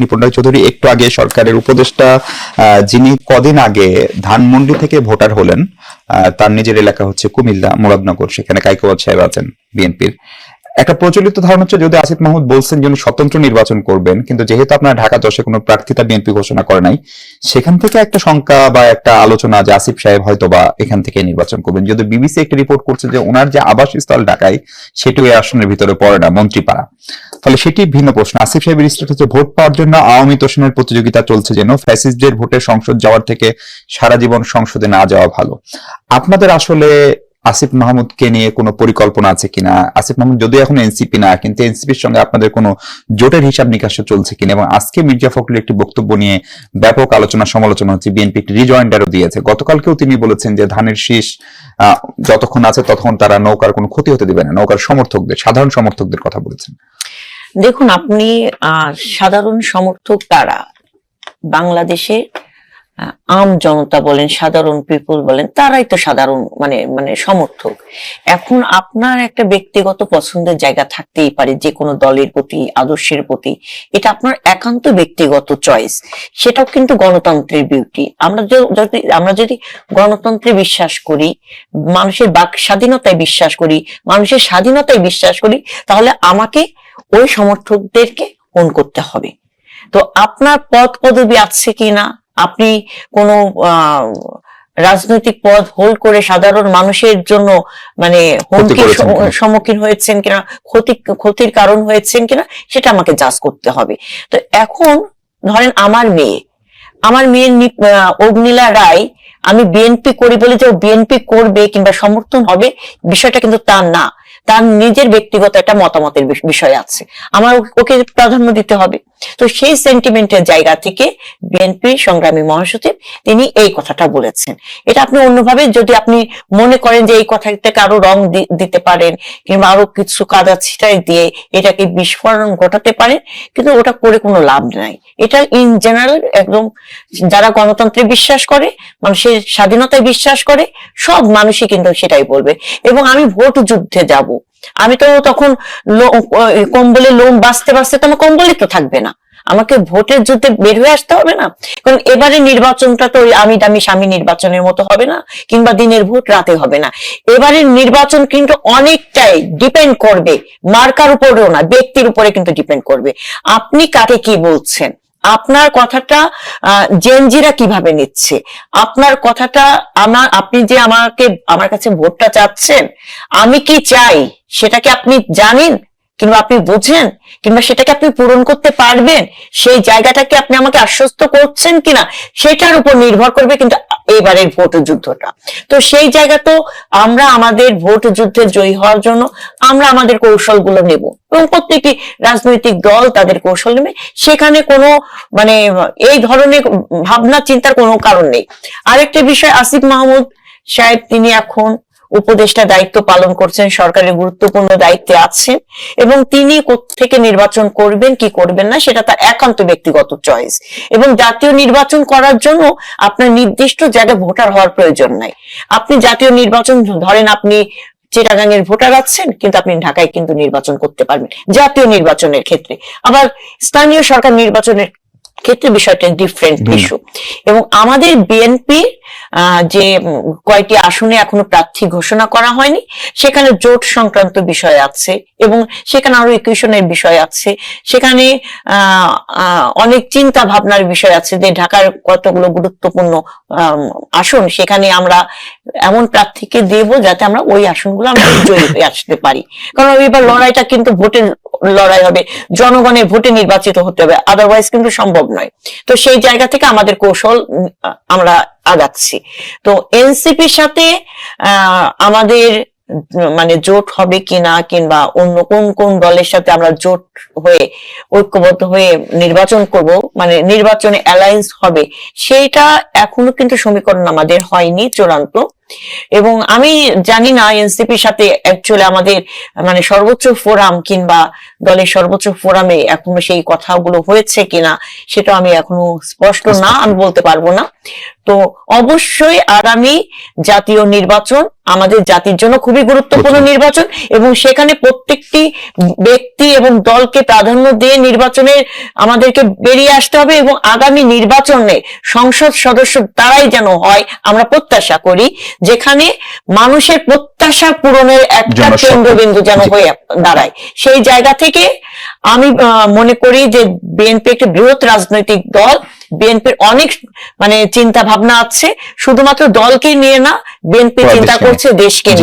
নিপুণ রায় চৌধুরী, একটু আগে সরকারের উপদেষ্টা যিনি কদিন আগে ধানমন্ডি থেকে ভোটার হলেন তার নিজের এলাকা হচ্ছে কুমিল্লা, মুরাদনগর, সেখানে কাইকোয়াল সাহেব আছেন বিএনপির। একটা প্রচলিত ধারণা হচ্ছে যদি আসিফ মাহমুদ বলছেন যে উনি স্বতন্ত্র নির্বাচন করবেন, কিন্তু যেহেতু আপনার ঢাকা দশে কোনো প্রার্থিতা বিএনপি ঘোষণা করে নাই, সেখান থেকে একটা শঙ্কা বা একটা আলোচনা যে আসিফ সাহেব হয়তো বা এখান থেকে নির্বাচন করবেন। যদি বিবিসি একটা রিপোর্ট করছে যে ওনার যে আবাসস্থল ঢাকায়, সেটিও এই আসনের ভিতরে পড়ে না, মন্ত্রীপাড়া। ফলে সেটি ভিন্ন প্রশ্ন। আসিফ সাহেবের স্টেট হচ্ছে ভোট পাওয়ার জন্য আওয়ামী তোষণের প্রতিযোগিতা চলছে যেন ফ্যাসিস্টদের ভোটে সংসদ যাওয়ার থেকে সারা জীবন সংসদে না যাওয়া ভালো। আপনাদের আসলে আসিফ মাহমুদকে নিয়ে কোনো পরিকল্পনা আছে কিনা? আসিফ মাহমুদ যদিও এখন এনসিপি না, কিন্তু এনসিপির সঙ্গে আপনাদের কোনো জোটের হিসাব নিকাশ চলছে কিনা? এবং আজকে মির্জা ফখরুল একটি বক্তব্য নিয়ে ব্যাপক আলোচনা সমালোচনা হচ্ছে। বিএনপি একটি রিজয়েন্ডারও দিয়েছে। গতকালকেও তিনি বলেছেন যে ধানের শীষ যতক্ষণ আছে ততক্ষণ তারা নৌকার কোনো ক্ষতি হতে দিবে না। নৌকার সমর্থকদের, সাধারণ সমর্থকদের কথা বলেছেন। দেখুন, আপনি সাধারণ সমর্থক তারা বাংলাদেশে আম জনতা বলেন, সাধারণ পিপল বলেন, তারাই তো সাধারণ মানে মানে সমর্থক। এখন আপনার একটা ব্যক্তিগত পছন্দের জায়গা থাকতেই পারে, যে কোনো দলের প্রতি, আদর্শের প্রতি, এটা আপনার একান্ত ব্যক্তিগত চয়েস সেটাও কিন্তু গণতন্ত্রের বিউটি আমরা যদি আমরা যদি গণতন্ত্রে বিশ্বাস করি, মানুষের বাক, স্বাধীনতায় বিশ্বাস করি, মানুষের স্বাধীনতায় বিশ্বাস করি, তাহলে আমাকে ওই সমর্থকদেরকে ফোন করতে হবে। তো আপনার পদ পদবি আছে কিনা আপনি কোনো আহ, রাজনৈতিক পদ হোল্ড করে সাধারণ মানুষের জন্য মানে হুমকির? সম্মুখীন হয়েছেন কিনা ক্ষতি ক্ষতির কারণ হয়েছেন কিনা সেটা আমাকে জাজ করতে হবে। তো এখন ধরেন আমার মেয়ে আমার মেয়ের অগ্নিলা রায় আমি বিএনপি করি বলে যে বিএনপি করবে কিংবা সমর্থন হবে বিষয়টা কিন্তু তার না। তার নিজের ব্যক্তিগত একটা মতামতের বিষয় আছে। আমার ওকে প্রাধান্য দিতে হবে। তো সেই সেন্টিমেন্টের জায়গা থেকে বিএনপি সংগ্রামী মহাসচিব, তিনি এই কথাটা বলেছেন। এটা আপনি অন্যভাবে যদি আপনি মনে করেন যে এই কথাটাকে আরও রং দিতে পারেন, কিংবা আরও কিছু কাদা ছিটাই দিয়ে এটাকে বিস্ফোরণ ঘটাতে পারেন, কিন্তু ওটা করে কোনো লাভ নাই। এটা ইন জেনারেল একদম যারা গণতন্ত্রে বিশ্বাস করে, মানুষের স্বাধীনতায় বিশ্বাস করে, সব মানুষই কিন্তু সেটাই বলবে। এবং আমি ভোট যুদ্ধে যাব। আমি তো তখন কম্বলে লোম বাঁচতে বাঁচতে তো আমার কম্বলে তো থাকবে না। আমাকে ভোটের যুদ্ধে বের হয়ে আসতে হবে না? কারণ এবারে নির্বাচনটা তো আমি দামি স্বামী নির্বাচনের মতো হবে না, কিংবা দিনের ভোট রাতে হবে না। এবারের নির্বাচন কিন্তু অনেকটাই ডিপেন্ড করবে, মার্কার উপরেও না, ব্যক্তির উপরে কিন্তু ডিপেন্ড করবে। আপনি কাকে কি বলছেন? আপনার কথাটা জেনজিরা কীভাবে নিচ্ছে? আপনার কথাটা, আমার, আপনি যে আমাকে, আমার কাছে ভোটটা চাচ্ছেন, আমি কি চাই? সেটা কি আপনি জানেন? কিংবা আপনি বুঝেন, কিংবা সেটাকে আপনি পূরণ করতে পারবেন, সেই জায়গাটাকে আপনি আমাকে আশ্বস্ত করছেন কিনা, সেটার উপর নির্ভর করবে কিন্তু এবারের ভোট যুদ্ধটা। তো সেই জায়গা তো আমরা আমাদের ভোট যুদ্ধে জয়ী হওয়ার জন্য আমরা আমাদের কৌশলগুলো নেব। এবং প্রত্যেকটি রাজনৈতিক দল তাদের কৌশল নেবে। সেখানে কোনো মানে এই ধরনের ভাবনা চিন্তার কোনো কারণ নেই। আরেকটা বিষয়, আসিফ মাহমুদ সাহেব, তিনি এখন উপদেষ্টা দায়িত্ব পালন করছেন, সরকারের গুরুত্বপূর্ণ দায়িত্বে আছেন এবং তিনি থেকে নির্বাচন করবেন, কি করবেন না, সেটা তার একান্ত ব্যক্তিগত চয়েস এবং জাতীয় নির্বাচন করার জন্য আপনার নির্দিষ্ট জায়গায় ভোটার হওয়ার প্রয়োজন নাই। আপনি জাতীয় নির্বাচন, ধরেন আপনি চিটাগাং এর ভোটার আছেন, কিন্তু আপনি ঢাকায় কিন্তু নির্বাচন করতে পারবেন, জাতীয় নির্বাচনের ক্ষেত্রে। আবার স্থানীয় সরকার নির্বাচনের ক্ষেত্রে বিষয়টা ডিফারেন্ট ইস্যু এবং আমাদের বিএনপি যে কয়টি আসনে এখনও প্রার্থী ঘোষণা করা হয়নি সেখানে জোট সংক্রান্ত বিষয় আছে এবং সেখানে আরও ইকুয়েশনের বিষয় আছে। সেখানে অনেক চিন্তা ভাবনার বিষয় আছে যে ঢাকার কতগুলো গুরুত্বপূর্ণ আসন সেখানে আমরা এমন প্রার্থীকে দেব যাতে আমরা ওই আসনগুলো আমরা জয়ী হয়ে আসতে পারি। কারণ এবার লড়াইটা কিন্তু ভোটের লড়াই হবে জনগণের ভোটে নির্বাচিত হতে হবে আদারওয়াইজ কিন্তু সম্ভব নয় তো সেই জায়গা থেকে আমাদের কৌশল আমরা আগাচ্ছি। তো এনসিপির সাথে আমাদের মানে জোট হবে কিনা কিংবা অন্য কোন কোন দলের সাথে আমরা জোট হয়ে, ঐক্যবদ্ধ হয়ে নির্বাচন করব মানে নির্বাচনে অ্যালায়েন্স হবে, সেইটা এখনও কিন্তু সমীকরণ আমাদের হয়নি চূড়ান্ত। এবং আমি জানি না এনসিপির সাথে অ্যাকচুয়ালি আমাদের মানে সর্বোচ্চ ফোরাম কিংবা দলের সর্বোচ্চ ফোরামে এখনও সেই কথাগুলো হয়েছে কিনা সেটা আমি এখনও স্পষ্ট না আমি বলতে পারব না। তো অবশ্যই আগামী জাতীয় নির্বাচন আমাদের জাতির জন্য খুবই গুরুত্বপূর্ণ নির্বাচন এবং সেখানে প্রত্যেকটি ব্যক্তি এবং দলকে প্রাধান্য দিয়ে নির্বাচনে আমাদেরকে বেরিয়ে আসতে হবে এবং আগামী নির্বাচনে সংসদ সদস্য তারাই যেন হয় আমরা প্রত্যাশা করি। যেখানে মানুষের প্রত্যাশা পূরণের একটা। কেন্দ্রবিন্দু যেন হয়ে দাঁড়ায়। সেই জায়গা থেকে আমি মনে করি যে বিএনপি একটি বৃহৎ রাজনৈতিক দল। বিএনপির অনেক মানে চিন্তা ভাবনা আছে। শুধুমাত্র দলকে নিয়ে না বিএনপি চিন্তা করছে দেশকে নিয়ে।